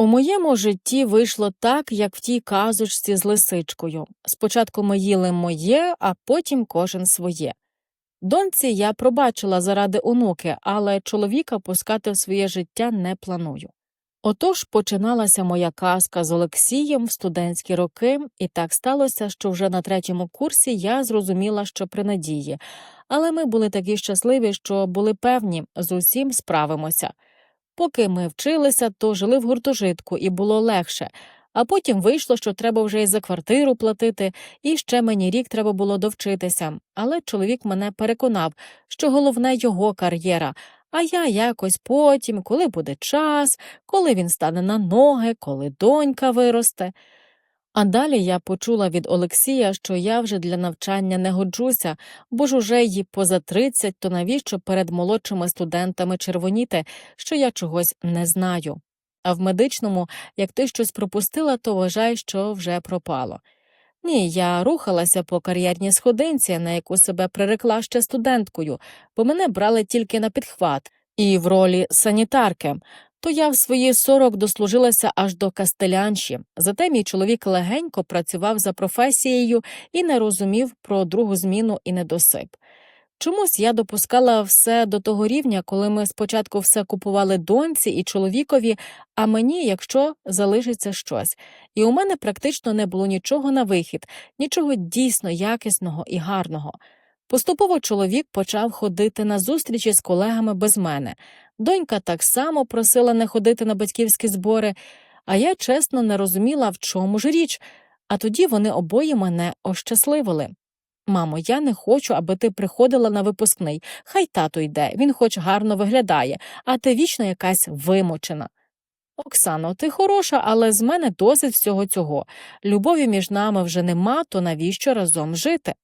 У моєму житті вийшло так, як в тій казочці з лисичкою. Спочатку ми їли моє, а потім кожен своє. Доньці я пробачила заради онуки, але чоловіка пускати в своє життя не планую. Отож починалася моя казка з Олексієм в студентські роки, і так сталося, що вже на третьому курсі я зрозуміла, що при надії, але ми були такі щасливі, що були певні, з усім справимося. Поки ми вчилися, то жили в гуртожитку і було легше, а потім вийшло, що треба вже і за квартиру платити, і ще мені рік треба було довчитися. Але чоловік мене переконав, що головне його кар'єра, а я якось потім, коли буде час, коли він стане на ноги, коли донька виросте. А далі я почула від Олексія, що я вже для навчання не годжуся, бо ж уже їй поза 30, то навіщо перед молодшими студентами червоніти, що я чогось не знаю. А в медичному, як ти щось пропустила, то вважай, що вже пропало. Ні, я рухалася по кар'єрній сходинці, на яку себе прирекла ще студенткою, бо мене брали тільки на підхват і в ролі санітарки. То я в свої сорок дослужилася аж до кастелянші. Зате мій чоловік легенько працював за професією і не розумів про другу зміну і недосип. Чомусь я допускала все до того рівня, коли ми спочатку все купували доньці і чоловікові, а мені, якщо залишиться щось. І у мене практично не було нічого на вихід, нічого дійсно якісного і гарного. Поступово чоловік почав ходити на зустрічі з колегами без мене. Донька так само просила не ходити на батьківські збори, а я чесно не розуміла, в чому ж річ, а тоді вони обоє мене ощасливили. Мамо, я не хочу, аби ти приходила на випускний. Хай тато йде, він хоч гарно виглядає, а ти вічно якась вимочена. Оксано, ти хороша, але з мене досить всього цього. Любові між нами вже нема, то навіщо разом жити?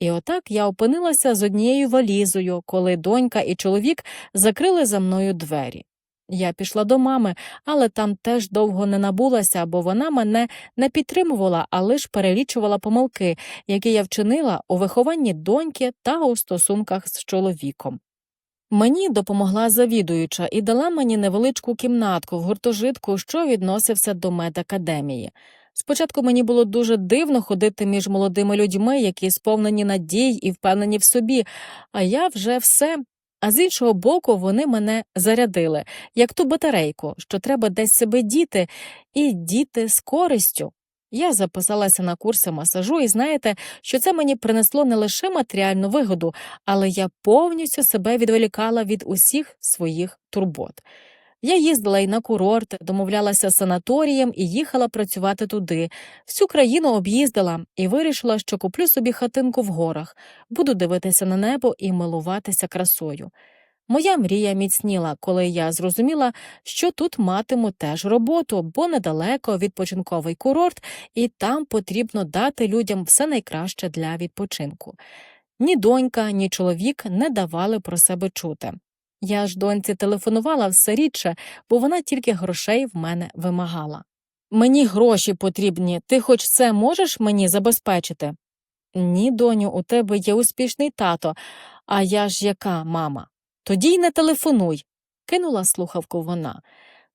І отак я опинилася з однією валізою, коли донька і чоловік закрили за мною двері. Я пішла до мами, але там теж довго не набулася, бо вона мене не підтримувала, а лише перелічувала помилки, які я вчинила у вихованні доньки та у стосунках з чоловіком. Мені допомогла завідуюча і дала мені невеличку кімнатку в гуртожитку, що відносився до медакадемії. Спочатку мені було дуже дивно ходити між молодими людьми, які сповнені надій і впевнені в собі, а я вже все. А з іншого боку, вони мене зарядили, як ту батарейку, що треба десь себе діти, і діти з користю. Я записалася на курси масажу, і знаєте, що це мені принесло не лише матеріальну вигоду, але я повністю себе відволікала від усіх своїх турбот. Я їздила й на курорти, домовлялася з санаторієм і їхала працювати туди. Всю країну об'їздила і вирішила, що куплю собі хатинку в горах, буду дивитися на небо і милуватися красою. Моя мрія міцніла, коли я зрозуміла, що тут матиму теж роботу, бо недалеко відпочинковий курорт, і там потрібно дати людям все найкраще для відпочинку. Ні донька, ні чоловік не давали про себе чути. Я ж доньці телефонувала все рідше, бо вона тільки грошей в мене вимагала. Мені гроші потрібні, ти хоч це можеш мені забезпечити? Ні, доню, у тебе є успішний тато, а я ж яка мама? Тоді й не телефонуй, кинула слухавку вона.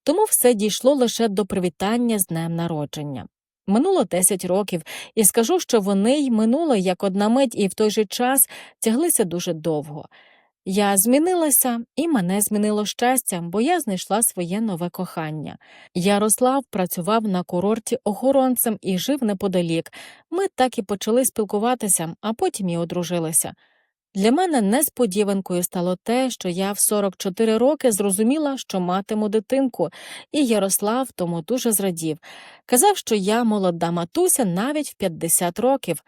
Тому все дійшло лише до привітання з днем народження. Минуло 10 років, і скажу, що вони й минули як одна мить, і в той же час тяглися дуже довго. Я змінилася, і мене змінило щастя, бо я знайшла своє нове кохання. Ярослав працював на курорті охоронцем і жив неподалік. Ми так і почали спілкуватися, а потім і одружилися. Для мене несподіванкою стало те, що я в 44 роки зрозуміла, що матиму дитинку, і Ярослав тому дуже зрадів. Казав, що я молода матуся навіть в 50 років.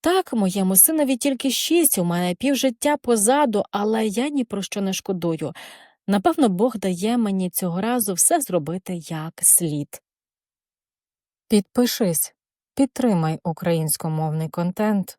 Так, моєму синові тільки шість, у мене півжиття позаду, але я ні про що не шкодую. Напевно, Бог дає мені цього разу все зробити як слід. Підпишись, підтримай українськомовний контент.